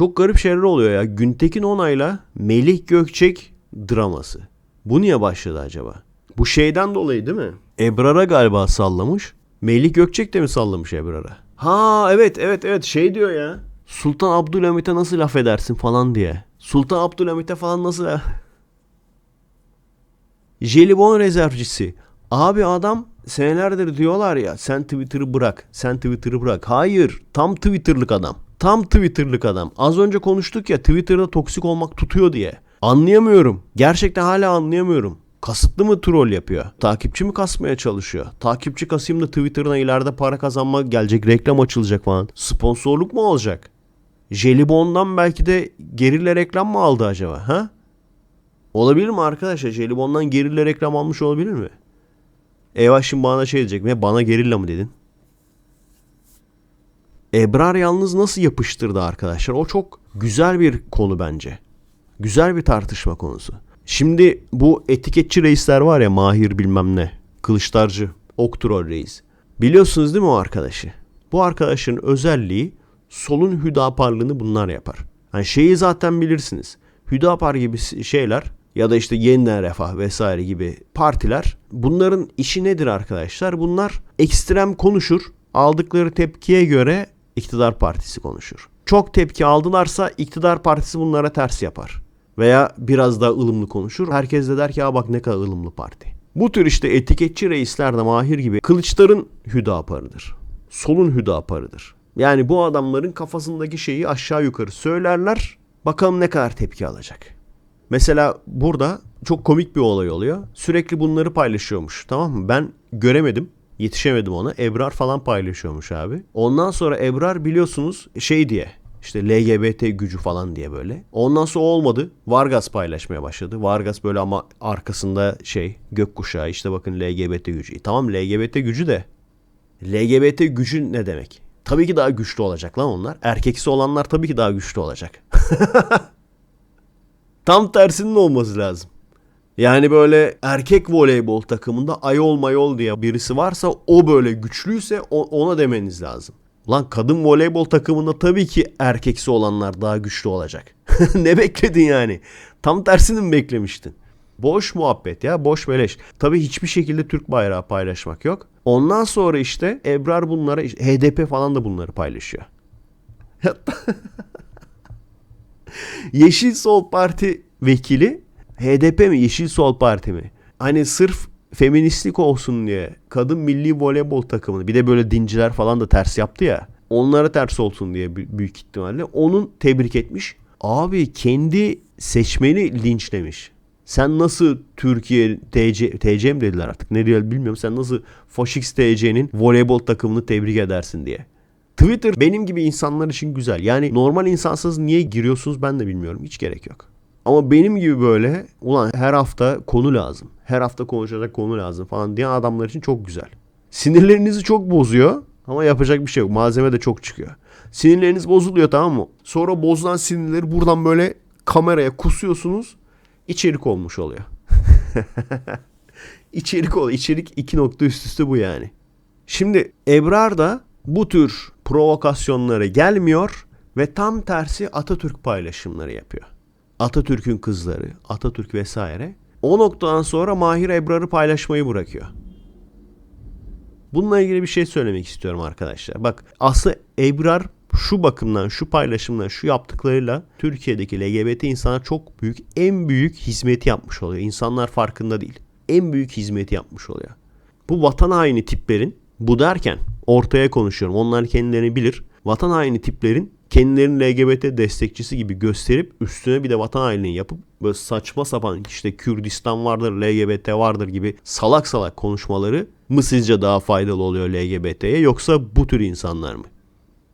Çok garip şeyler oluyor ya. Güntekin Onay'la Melih Gökçek draması. Bu niye başladı acaba? Bu şeyden dolayı değil mi? Ebrar'a galiba sallamış. Melih Gökçek de mi sallamış Ebrar'a? Ha evet evet evet şey diyor ya. Sultan Abdülhamit'e nasıl laf edersin falan diye. Sultan Abdülhamit'e falan nasıl Jelibon rezervcisi. Abi adam senelerdir diyorlar ya sen Twitter'ı bırak. Sen Twitter'ı bırak. Hayır. Tam Twitter'lık adam. Tam Twitter'lık adam. Az önce konuştuk ya Twitter'da toksik olmak tutuyor diye. Anlayamıyorum. Gerçekten hala anlayamıyorum. Kasıtlı mı troll yapıyor? Takipçi mi kasmaya çalışıyor? Takipçi kasayım da Twitter'ına ileride para kazanma gelecek, reklam açılacak falan. Sponsorluk mu olacak? Jelibon'dan belki de gerilla reklam mı aldı acaba? Ha? Olabilir mi arkadaşlar? Jelibon'dan gerilla reklam almış olabilir mi? Eyvah şimdi bana şey diyecek. Ne bana gerilla mı dedin? Ebrar yalnız nasıl yapıştırdı arkadaşlar? O çok güzel bir konu bence. Güzel bir tartışma konusu. Şimdi bu etiketçi reisler var ya Mahir bilmem ne. Kılıçlarcı, Oktrol reis. Biliyorsunuz değil mi o arkadaşı? Bu arkadaşın özelliği solun hüdaparlığını bunlar yapar. Yani şeyi zaten bilirsiniz. Hüdapar gibi şeyler ya da işte yeniden refah vesaire gibi partiler bunların işi nedir arkadaşlar? Bunlar ekstrem konuşur. Aldıkları tepkiye göre iktidar partisi konuşur. Çok tepki aldılarsa iktidar partisi bunlara ters yapar. Veya biraz daha ılımlı konuşur. Herkes de der ki Aa bak ne kadar ılımlı parti. Bu tür işte etiketçi reisler de mahir gibi kılıçların hüdaparıdır. Solun hüdaparıdır. Yani bu adamların kafasındaki şeyi aşağı yukarı söylerler. Bakalım ne kadar tepki alacak. Mesela burada çok komik bir olay oluyor. Sürekli bunları paylaşıyormuş tamam mı? Ben göremedim. Yetişemedim ona. Ebrar falan paylaşıyormuş abi. Ondan sonra Ebrar biliyorsunuz şey diye işte LGBT gücü falan diye böyle. Ondan sonra olmadı. Vargas paylaşmaya başladı. Vargas böyle ama arkasında şey gökkuşağı işte bakın LGBT gücü. Tamam LGBT gücü de LGBT gücü ne demek? Tabii ki daha güçlü olacak lan onlar. Erkeksi olanlar tabii ki daha güçlü olacak. Tam tersinin olması lazım. Yani böyle erkek voleybol takımında ayol mayol diye birisi varsa o böyle güçlüyse ona demeniz lazım. Lan kadın voleybol takımında tabii ki erkeksi olanlar daha güçlü olacak. ne bekledin yani? Tam tersini mi beklemiştin? Boş muhabbet ya boş beleş. Tabii hiçbir şekilde Türk bayrağı paylaşmak yok. Ondan sonra işte Ebrar bunlara HDP falan da bunları paylaşıyor. Yeşil Sol Parti vekili HDP mi Yeşil Sol Parti mi? Hani sırf feministlik olsun diye kadın milli voleybol takımını bir de böyle dinciler falan da ters yaptı ya. Onlara ters olsun diye büyük ihtimalle onun tebrik etmiş. Abi kendi seçmeni linçlemiş. Sen nasıl Türkiye TC, TC mi dediler artık ne diyor bilmiyorum. Sen nasıl Foşix TC'nin voleybol takımını tebrik edersin diye. Twitter benim gibi insanlar için güzel. Yani normal insansız niye giriyorsunuz ben de bilmiyorum. Hiç gerek yok. Ama benim gibi böyle ulan her hafta konu lazım. Her hafta konuşacak konu lazım falan diyen adamlar için çok güzel. Sinirlerinizi çok bozuyor ama yapacak bir şey yok. Malzeme de çok çıkıyor. Sinirleriniz bozuluyor tamam mı? Sonra bozulan sinirleri buradan böyle kameraya kusuyorsunuz. İçerik olmuş oluyor. İçerik ol. İçerik iki nokta üst üste bu yani. Şimdi Ebrar da bu tür provokasyonlara gelmiyor ve tam tersi Atatürk paylaşımları yapıyor. Atatürk'ün kızları, Atatürk vesaire. O noktadan sonra Mahir Ebrar'ı paylaşmayı bırakıyor. Bununla ilgili bir şey söylemek istiyorum arkadaşlar. Bak aslında Ebrar şu bakımdan, şu paylaşımdan, şu yaptıklarıyla Türkiye'deki LGBT insana çok büyük, en büyük hizmeti yapmış oluyor. İnsanlar farkında değil. En büyük hizmeti yapmış oluyor. Bu vatan haini tiplerin, bu derken ortaya konuşuyorum. Onlar kendilerini bilir. Vatan haini tiplerin kendilerini LGBT destekçisi gibi gösterip üstüne bir de vatan hainliği yapıp böyle saçma sapan işte Kürdistan vardır, LGBT vardır gibi salak salak konuşmaları mı sizce daha faydalı oluyor LGBT'ye yoksa bu tür insanlar mı?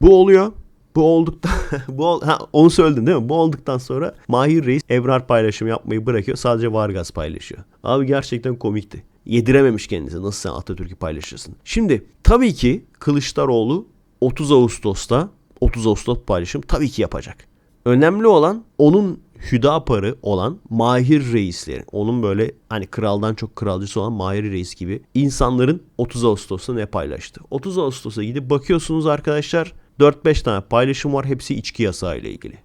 Bu oluyor. Bu olduktan bu ha, onu söyledin değil mi? Bu olduktan sonra Mahir Reis Ebrar paylaşım yapmayı bırakıyor. Sadece Vargas paylaşıyor. Abi gerçekten komikti. Yedirememiş kendisi. Nasıl sen Atatürk'ü paylaşırsın? Şimdi tabii ki Kılıçdaroğlu 30 Ağustos'ta 30 Ağustos paylaşım tabii ki yapacak. Önemli olan onun hüdaparı olan Mahir reisleri. Onun böyle hani kraldan çok kralcısı olan Mahir reis gibi insanların 30 Ağustos'ta ne paylaştı. 30 Ağustos'a gidip bakıyorsunuz arkadaşlar 4-5 tane paylaşım var hepsi içki yasağı ile ilgili.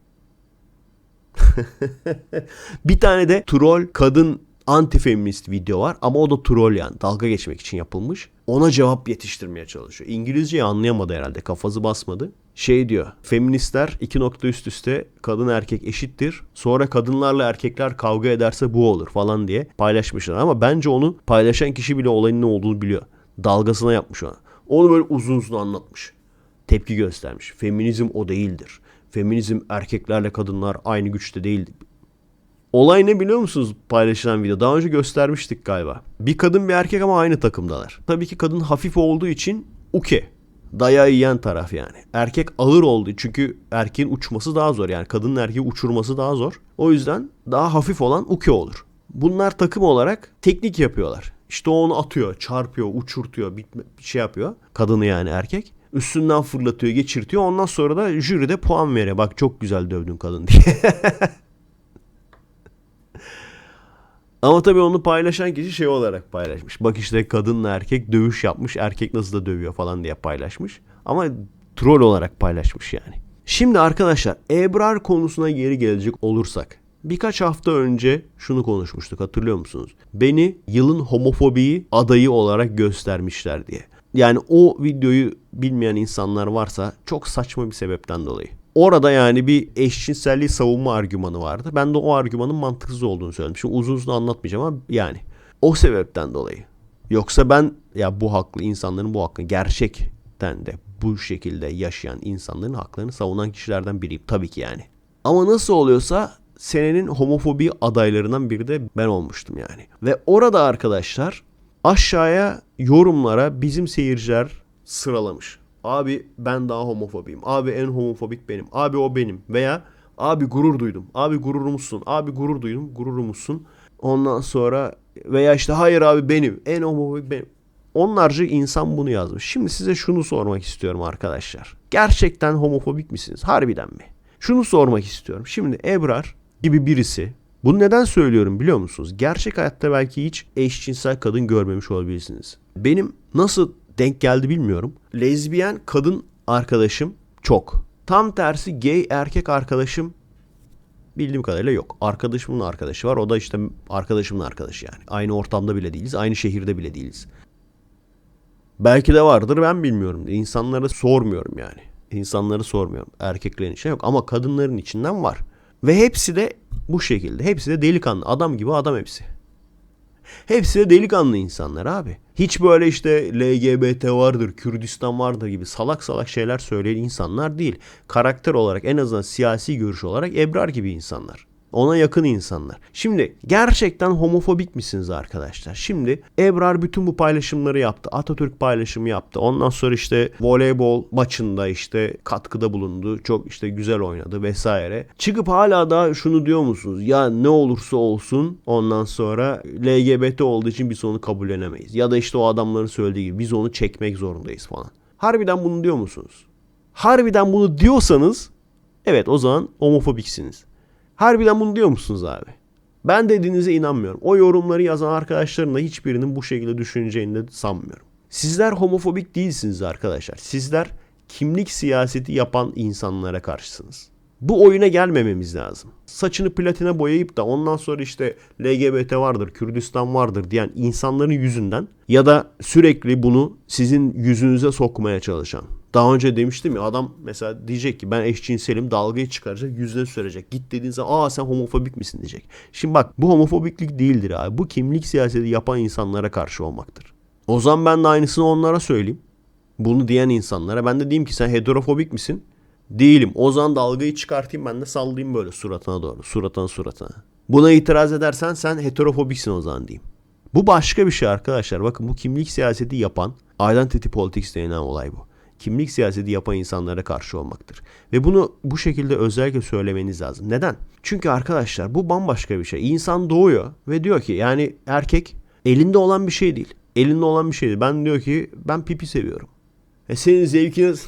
bir tane de troll kadın anti-feminist video var ama o da troll yani dalga geçmek için yapılmış. Ona cevap yetiştirmeye çalışıyor. İngilizceyi anlayamadı herhalde kafası basmadı. Şey diyor feministler iki nokta üst üste kadın erkek eşittir. Sonra kadınlarla erkekler kavga ederse bu olur falan diye paylaşmışlar. Ama bence onu paylaşan kişi bile olayın ne olduğunu biliyor. Dalgasına yapmış ona. Onu böyle uzun uzun anlatmış. Tepki göstermiş. Feminizm o değildir. Feminizm erkeklerle kadınlar aynı güçte değildir. Olay ne biliyor musunuz paylaşılan video? Daha önce göstermiştik galiba. Bir kadın bir erkek ama aynı takımdalar. Tabii ki kadın hafif olduğu için uke. Dayağı yiyen taraf yani. Erkek ağır oldu çünkü erkeğin uçması daha zor. Yani kadının erkeği uçurması daha zor. O yüzden daha hafif olan uke olur. Bunlar takım olarak teknik yapıyorlar. İşte onu atıyor, çarpıyor, uçurtuyor, bir şey yapıyor. Kadını yani erkek. Üstünden fırlatıyor, geçirtiyor. Ondan sonra da jüride puan veriyor. Bak çok güzel dövdün kadın diye. Ama tabii onu paylaşan kişi şey olarak paylaşmış. Bak işte kadınla erkek dövüş yapmış. Erkek nasıl da dövüyor falan diye paylaşmış. Ama troll olarak paylaşmış yani. Şimdi arkadaşlar Ebrar konusuna geri gelecek olursak. Birkaç hafta önce şunu konuşmuştuk hatırlıyor musunuz? Beni yılın homofobiyi adayı olarak göstermişler diye. Yani o videoyu bilmeyen insanlar varsa çok saçma bir sebepten dolayı. Orada yani bir eşcinselliği savunma argümanı vardı. Ben de o argümanın mantıksız olduğunu söyledim. Şimdi uzun uzun anlatmayacağım ama yani o sebepten dolayı. Yoksa ben ya bu haklı insanların bu hakkı gerçekten de bu şekilde yaşayan insanların haklarını savunan kişilerden biriyim tabii ki yani. Ama nasıl oluyorsa senenin homofobi adaylarından biri de ben olmuştum yani. Ve orada arkadaşlar aşağıya yorumlara bizim seyirciler sıralamış. Abi ben daha homofobiyim. Abi en homofobik benim. Abi o benim. Veya abi gurur duydum. Abi gururumuzsun. Abi gurur duydum. Gururumuzsun. Ondan sonra veya işte hayır abi benim. En homofobik benim. Onlarca insan bunu yazmış. Şimdi size şunu sormak istiyorum arkadaşlar. Gerçekten homofobik misiniz? Harbiden mi? Şunu sormak istiyorum. Şimdi Ebrar gibi birisi bunu neden söylüyorum biliyor musunuz? Gerçek hayatta belki hiç eşcinsel kadın görmemiş olabilirsiniz. Benim nasıl denk geldi bilmiyorum. Lezbiyen kadın arkadaşım çok. Tam tersi gay erkek arkadaşım bildiğim kadarıyla yok. Arkadaşımın arkadaşı var. O da işte arkadaşımın arkadaşı yani. Aynı ortamda bile değiliz. Aynı şehirde bile değiliz. Belki de vardır ben bilmiyorum. İnsanlara sormuyorum yani. İnsanları sormuyorum. Erkeklerin içinde yok ama kadınların içinden var. Ve hepsi de bu şekilde. Hepsi de delikanlı. Adam gibi adam hepsi. Hepsi de delikanlı insanlar abi. Hiç böyle işte LGBT vardır, Kürdistan vardır gibi salak salak şeyler söyleyen insanlar değil. Karakter olarak en azından siyasi görüş olarak Ebrar gibi insanlar. Ona yakın insanlar. Şimdi gerçekten homofobik misiniz arkadaşlar? Şimdi Ebrar bütün bu paylaşımları yaptı. Atatürk paylaşımı yaptı. Ondan sonra işte voleybol maçında işte katkıda bulundu. Çok işte güzel oynadı vesaire. Çıkıp hala da şunu diyor musunuz? Ya ne olursa olsun ondan sonra LGBT olduğu için biz onu kabullenemeyiz. Ya da işte o adamların söylediği gibi biz onu çekmek zorundayız falan. Harbiden bunu diyor musunuz? Harbiden bunu diyorsanız evet o zaman homofobiksiniz. Harbiden bunu diyor musunuz abi? Ben dediğinize inanmıyorum. O yorumları yazan arkadaşların da hiçbirinin bu şekilde düşüneceğini de sanmıyorum. Sizler homofobik değilsiniz arkadaşlar. Sizler kimlik siyaseti yapan insanlara karşısınız. Bu oyuna gelmememiz lazım. Saçını platine boyayıp da ondan sonra işte LGBT vardır, Kürdistan vardır diyen insanların yüzünden ya da sürekli bunu sizin yüzünüze sokmaya çalışan. Daha önce demiştim ya adam mesela diyecek ki ben eşcinselim dalgayı çıkaracak yüzüne sürecek. Git dediğin aa sen homofobik misin diyecek. Şimdi bak bu homofobiklik değildir abi. Bu kimlik siyaseti yapan insanlara karşı olmaktır. O zaman ben de aynısını onlara söyleyeyim. Bunu diyen insanlara ben de diyeyim ki sen heterofobik misin? Değilim. O zaman dalgayı çıkartayım ben de sallayayım böyle suratına doğru. Suratına suratına. Buna itiraz edersen sen heterofobiksin o zaman diyeyim. Bu başka bir şey arkadaşlar. Bakın bu kimlik siyaseti yapan identity politics denilen olay bu. Kimlik siyaseti yapan insanlara karşı olmaktır. Ve bunu bu şekilde özellikle söylemeniz lazım. Neden? Çünkü arkadaşlar bu bambaşka bir şey. İnsan doğuyor ve diyor ki yani erkek elinde olan bir şey değil. Elinde olan bir şey değil. Ben diyor ki ben pipi seviyorum. E senin zevkiniz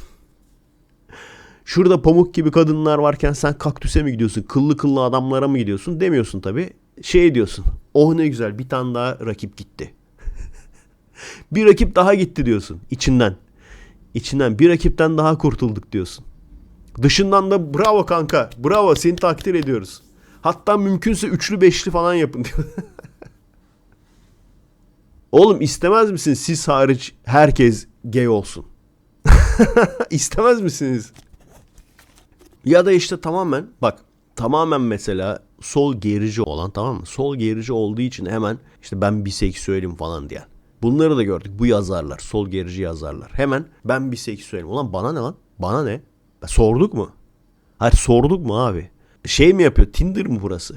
Şurada pamuk gibi kadınlar varken sen kaktüse mi gidiyorsun? Kıllı kıllı adamlara mı gidiyorsun? Demiyorsun tabi. Şey diyorsun. Oh ne güzel bir tane daha rakip gitti. bir rakip daha gitti diyorsun içinden. İçinden bir rakipten daha kurtulduk diyorsun. Dışından da bravo kanka. Bravo seni takdir ediyoruz. Hatta mümkünse üçlü beşli falan yapın diyor. Oğlum istemez misiniz siz hariç herkes gay olsun? istemez misiniz? Ya da işte tamamen bak tamamen mesela sol gerici olan tamam mı? Sol gerici olduğu için hemen işte ben biseksüelim falan diyen. Bunları da gördük. Bu yazarlar. Sol gerici yazarlar. Hemen ben biseksüelim. Ulan bana ne lan? Bana ne? Sorduk mu? Hayır sorduk mu abi? Şey mi yapıyor? Tinder mi burası?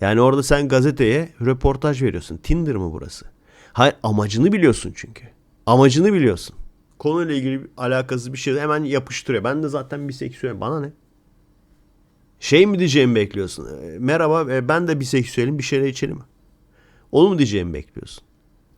Yani orada sen gazeteye röportaj veriyorsun. Tinder mi burası? Hayır amacını biliyorsun çünkü. Amacını biliyorsun. Konuyla ilgili alakası bir şey hemen yapıştırıyor. Ben de zaten biseksüelim. Bana ne? Şey mi diyeceğimi bekliyorsun? E, Merhaba e, ben de biseksüelim bir şeyler içelim? Onu mu diyeceğimi bekliyorsun?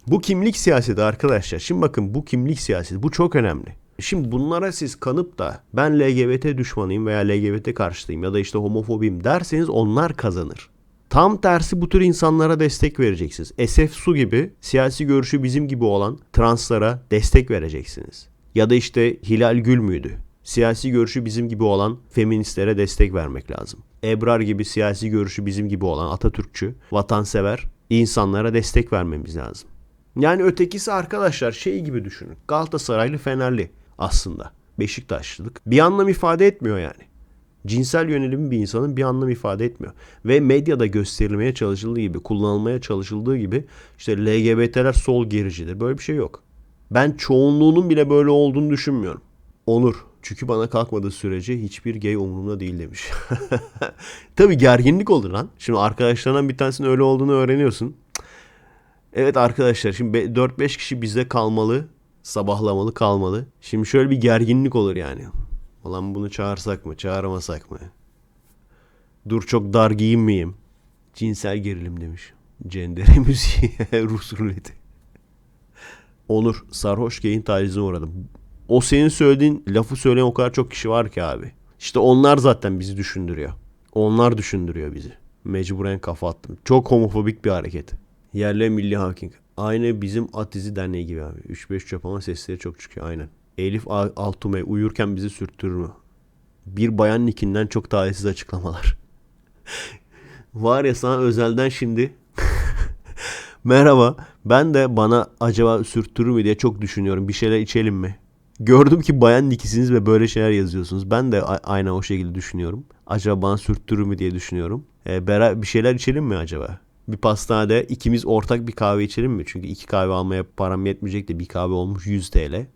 Bu kimlik siyaseti arkadaşlar. Şimdi bakın bu kimlik siyaseti bu çok önemli. Şimdi bunlara siz kanıp da ben LGBT düşmanıyım veya LGBT karşıtıyım ya da işte homofobiyim derseniz onlar kazanır. Tam tersi bu tür insanlara destek vereceksiniz. SF Su gibi siyasi görüşü bizim gibi olan translara destek vereceksiniz. Ya da işte Hilal Gül müydü? Siyasi görüşü bizim gibi olan feministlere destek vermek lazım. Ebrar gibi siyasi görüşü bizim gibi olan Atatürkçü, vatansever insanlara destek vermemiz lazım. Yani ötekisi arkadaşlar şey gibi düşünün. Galatasaraylı Fenerli aslında. Beşiktaşlılık. Bir anlam ifade etmiyor yani. Cinsel yönelimi bir insanın bir anlam ifade etmiyor. Ve medyada gösterilmeye çalışıldığı gibi, kullanılmaya çalışıldığı gibi işte LGBT'ler sol gericidir. Böyle bir şey yok. Ben çoğunluğunun bile böyle olduğunu düşünmüyorum. Onur. Çünkü bana kalkmadığı sürece hiçbir gay umurumda değil demiş. Tabii gerginlik olur lan. Şimdi arkadaşlarından bir tanesinin öyle olduğunu öğreniyorsun. Evet arkadaşlar şimdi 4-5 kişi bizde kalmalı. Sabahlamalı kalmalı. Şimdi şöyle bir gerginlik olur yani. Ulan bunu çağırsak mı çağırmasak mı? Dur çok dar giyinmeyeyim. Cinsel gerilim demiş. Cendere müziği. Rus ruleti. Onur sarhoş geyin tacizine uğradım. O senin söylediğin lafı söyleyen o kadar çok kişi var ki abi. İşte onlar zaten bizi düşündürüyor. Onlar düşündürüyor bizi. Mecburen kafa attım. Çok homofobik bir hareket. Yerli milli hakim. Aynı bizim Atizi Derneği gibi abi. 3-5 çöp ama sesleri çok çıkıyor aynen. Elif A- Altumey uyurken bizi sürttürür mü? Bir bayan nikinden çok talihsiz açıklamalar. Var ya sana özelden şimdi Merhaba. Ben de bana acaba sürttürür mü diye çok düşünüyorum. Bir şeyler içelim mi? Gördüm ki bayan nikisiniz ve böyle şeyler yazıyorsunuz. Ben de aynen o şekilde düşünüyorum. Acaba bana sürttürür mü diye düşünüyorum. Ee, bera- bir şeyler içelim mi acaba? Bir pastanede ikimiz ortak bir kahve içelim mi? Çünkü iki kahve almaya param yetmeyecek de bir kahve olmuş 100 TL.